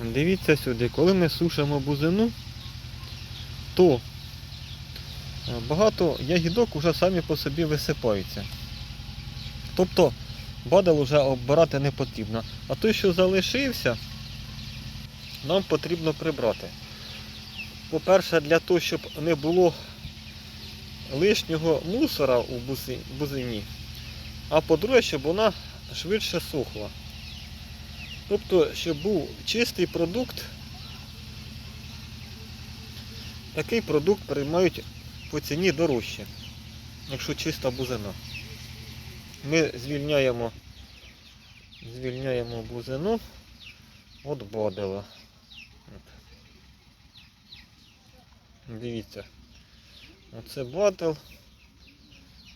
Дивіться сюди, коли ми сушимо бузину, то е, багато ягідок вже самі по собі висипаються. Тобто бадал вже оббирати не потрібно. А той, що залишився, нам потрібно прибрати. По-перше, для того, щоб не було лишнього мусора у бузині. А по-друге, щоб вона швидше сохла. Тобто, щоб був чистий продукт, такий продукт приймають по ціні дорожче, якщо чиста бузина. Ми звільняємо, звільняємо бузину від бодила. Дивіться. Оце батл.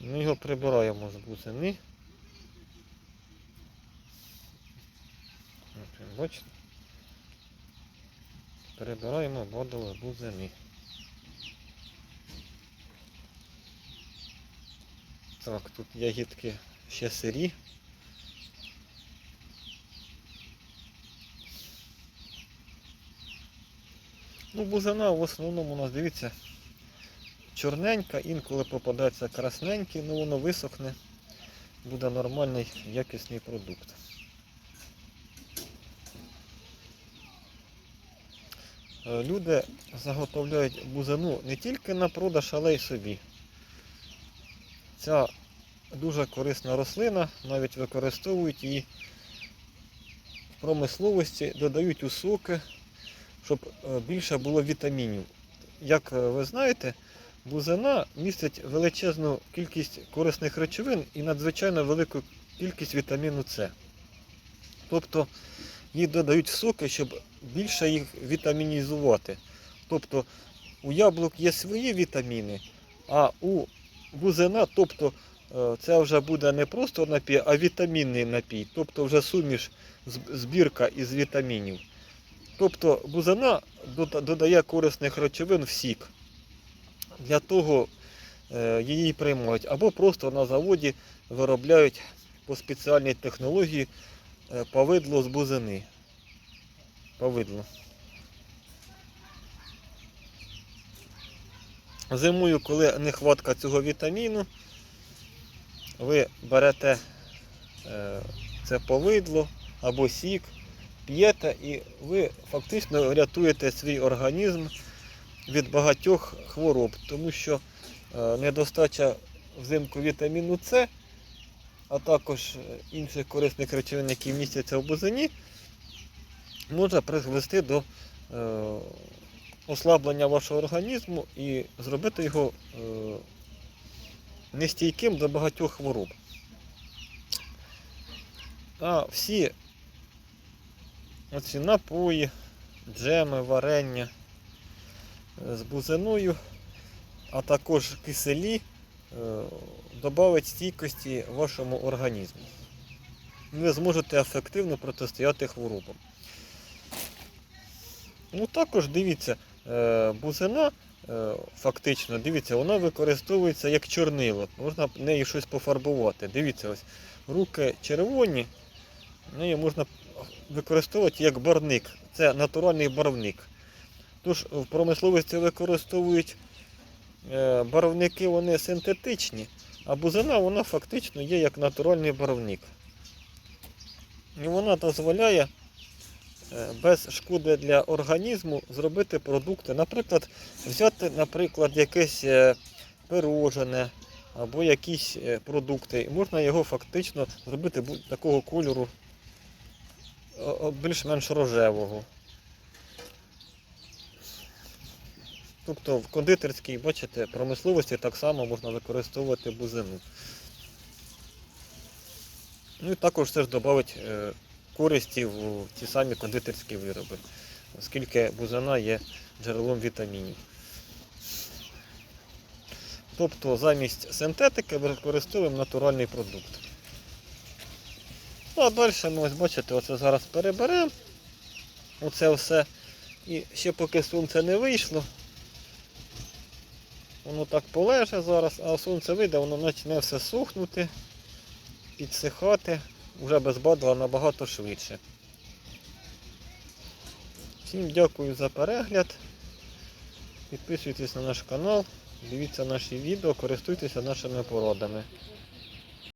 Ми його прибираємо з бузини. От, ви Бачите? Перебираємо бодал з бузини. Так, тут ягідки ще сирі. Ну, бузина в основному у нас, дивіться, чорненька, інколи попадається красненький, ну воно висохне, буде нормальний якісний продукт. Люди заготовляють бузину не тільки на продаж, але й собі. Ця дуже корисна рослина, навіть використовують її в промисловості, додають у соки, щоб е, більше було вітамінів. Як е, ви знаєте, бузина містить величезну кількість корисних речовин і надзвичайно велику кількість вітаміну С. Тобто їх додають соки, щоб більше їх вітамінізувати. Тобто у яблук є свої вітаміни, а у бузина, тобто е, це вже буде не просто напій, а вітамінний напій, тобто вже суміш збірка із вітамінів. Тобто бузина додає корисних речовин в сік. Для того е, її приймають. Або просто на заводі виробляють по спеціальній технології повидло з бузини. Повидло. Зимою, коли нехватка цього вітаміну, ви берете е, це повидло або сік, п'єте і ви фактично рятуєте свій організм від багатьох хвороб, тому що е, недостача взимку вітаміну С, а також інших корисних речовин, які містяться в бузині, може призвести до е, ослаблення вашого організму і зробити його е, нестійким до багатьох хвороб. А всі оці напої, джеми, варення з бузиною, а також киселі додавить стійкості вашому організму. Ви зможете ефективно протистояти хворобам. Ну також дивіться, е, бузина е, фактично, дивіться, вона використовується як чорнило. Можна нею щось пофарбувати. Дивіться, ось руки червоні, нею можна використовувати як барвник. Це натуральний барвник. Тож в промисловості використовують е, барвники, вони синтетичні, а бузина вона фактично є як натуральний барвник. І вона дозволяє е, без шкоди для організму зробити продукти. Наприклад, взяти, наприклад, якесь е, пирожене або якісь е, продукти. Можна його фактично зробити такого кольору більш-менш рожевого. Тобто в кондитерській, бачите, промисловості так само можна використовувати бузину. Ну і також це ж додавить е, користі в ті самі кондитерські вироби, оскільки бузина є джерелом вітамінів. Тобто замість синтетики використовуємо натуральний продукт. Ну а далі ми ось бачите, оце зараз переберемо. Оце все. І ще поки сонце не вийшло, воно так полеже зараз, а сонце вийде, воно почне все сухнути, підсихати, вже без бадла набагато швидше. Всім дякую за перегляд. Підписуйтесь на наш канал, дивіться наші відео, користуйтеся нашими порадами.